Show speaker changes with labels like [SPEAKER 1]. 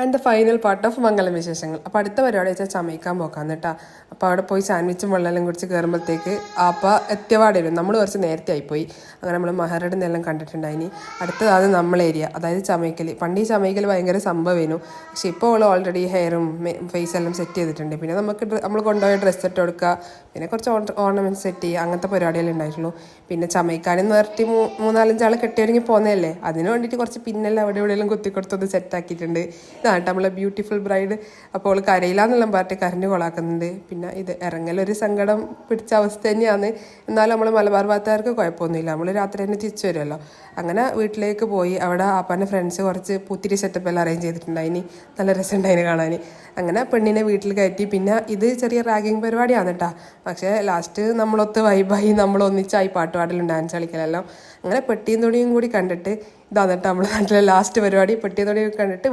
[SPEAKER 1] And the final part of മംഗലം വിശേഷങ്ങൾ. അപ്പോൾ അടുത്ത പരിപാടി വെച്ചാൽ ചമയിക്കാൻ പോക്കാന്ന് കേട്ടോ. അപ്പോൾ അവിടെ പോയി സാൻഡ്വിച്ചും വെള്ളമെല്ലാം കുടിച്ച് കയറുമ്പോഴത്തേക്ക് അപ്പോൾ വരും നമ്മൾ കുറച്ച് നേരത്തെ ആയിപ്പോയി. അങ്ങനെ നമ്മൾ മഹരുടെ നെല്ലാം കണ്ടിട്ടുണ്ടായിനി. അടുത്തതാണ് നമ്മളെ ഏരിയ. അതായത് ചമയ്ക്കൽ പണ്ട് ഈ ചമയ്ക്കൽ ഭയങ്കര സംഭവമായിരുന്നു പക്ഷെ ഇപ്പോൾ അവൾ ഓൾറെഡി ഹെയറും ഫേസ് എല്ലാം സെറ്റ് ചെയ്തിട്ടുണ്ട്. പിന്നെ നമുക്ക് നമ്മൾ കൊണ്ടുപോയ ഡ്രസ്സ് ഇട്ട് കൊടുക്കുക പിന്നെ കുറച്ച് ഓർണമെന്റ് സെറ്റ് ചെയ്യുക അങ്ങനത്തെ പരിപാടികളെ ഉണ്ടായിട്ടുള്ളൂ. പിന്നെ ചമയ്ക്കാനെന്ന് പറഞ്ഞിട്ട് മൂന്നാലഞ്ചാൾ കെട്ടിയൊരുങ്ങി പോകുന്നതല്ലേ അതിന് വേണ്ടിയിട്ട് കുറച്ച് പിന്നെല്ലാം അവിടെ എവിടെയെല്ലാം കുത്തിക്കൊടുത്തൊന്ന് സെറ്റാക്കിയിട്ടുണ്ട് കേട്ടോ നമ്മളെ ബ്യൂട്ടിഫുൾ ബ്രൈഡ് അപ്പോൾ അവൾ കരയിലാന്നെല്ലാം പറഞ്ഞിട്ട് കരഞ്ഞു കൊളാക്കുന്നുണ്ട്. പിന്നെ ഇത് ഇറങ്ങലൊരു സങ്കടം പിടിച്ച അവസ്ഥ തന്നെയാണ്. എന്നാലും നമ്മൾ മലബാർ ഭാഗത്തുകാർക്ക് കുഴപ്പമൊന്നുമില്ല. നമ്മൾ രാത്രി തന്നെ തിരിച്ചു വരുമല്ലോ. അങ്ങനെ വീട്ടിലേക്ക് പോയി അവിടെ അപ്പന്റെ ഫ്രണ്ട്സ് കുറച്ച് പുത്തിരി സെറ്റപ്പ് എല്ലാം അറേഞ്ച് ചെയ്തിട്ടുണ്ടായിനി നല്ല രസമുണ്ടായിന് കാണാൻ. അങ്ങനെ പെണ്ണിനെ വീട്ടിൽ കയറ്റി. പിന്നെ ഇത് ചെറിയ റാഗിങ് പരിപാടിയാണ് കേട്ടോ പക്ഷേ ലാസ്റ്റ് നമ്മളൊത്ത് വൈബായി നമ്മൾ ഒന്നിച്ചായി പാട്ടുപാടലും ഡാൻസ് കളിക്കലെല്ലാം. അങ്ങനെ പെട്ടിയും തുണിയും കൂടി കണ്ടിട്ട് ഇതാണ് കേട്ടോ നമ്മുടെ നാട്ടിലെ ലാസ്റ്റ് പരിപാടി. പെട്ടിയും തുണിയും കണ്ടിട്ട്